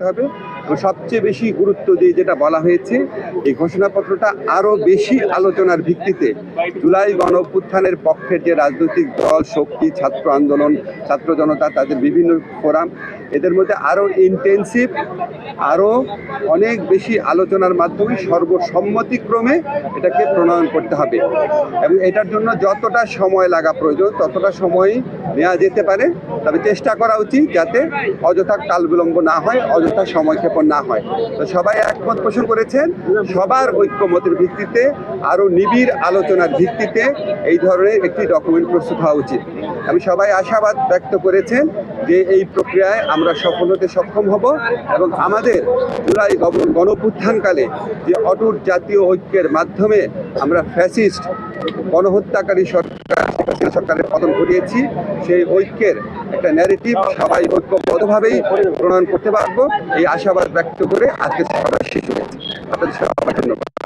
রাখতে হবে। এবং সবচেয়ে বেশি গুরুত্ব দিয়ে যেটা বলা হয়েছে, এই ঘোষণাপত্রটা আরও বেশি আলোচনার ভিত্তিতে জুলাই গণ অভ্যুত্থানের পক্ষের যে রাজনৈতিক দল, শক্তি, ছাত্র আন্দোলন, ছাত্র জনতা, তাদের বিভিন্ন ফোরাম এদের মধ্যে আরও ইন্টেন্সিভ আরও অনেক বেশি আলোচনার মাধ্যমে সর্বসম্মতিক্রমে এটাকে প্রণয়ন করতে হবে। এবং এটার জন্য যতটা সময় লাগা প্রয়োজন, ততটা সময় নেওয়া যেতে পারে। তবে চেষ্টা করা উচিত যাতে অযথা কাল বিলম্ব না হয়, অযথা সময়ক্ষেপণ না হয়। তো সবাই একমত পোষণ করেছেন, সবার ঐক্যমতের ভিত্তিতে আরও নিবিড় আলোচনার ভিত্তিতে এই ধরনের একটি ডকুমেন্ট প্রস্তুত হওয়া উচিত। আমি সবাই আশাবাদ ব্যক্ত করেছেন যে এই প্রক্রিয়ায় আমরা সফল হতে সক্ষম হব এবং আমাদের জুলাই গণ- গণপুত্থানকালে যে অটুট জাতীয় ঐক্যের মাধ্যমে আমরা ফ্যাসিস্ট, গণহত্যাকারী সরকার সরকারের পতন ঘটিয়েছি, সেই ঐক্যের একটা ন্যারেটিভ সবাই ঐক্যবদ্ধভাবেই প্রণয়ন করতে পারব। এই আশাবাদ ব্যক্ত করে আজকে সবাই শেষ হয়েছে। আপনাদের সবাই ধন্যবাদ।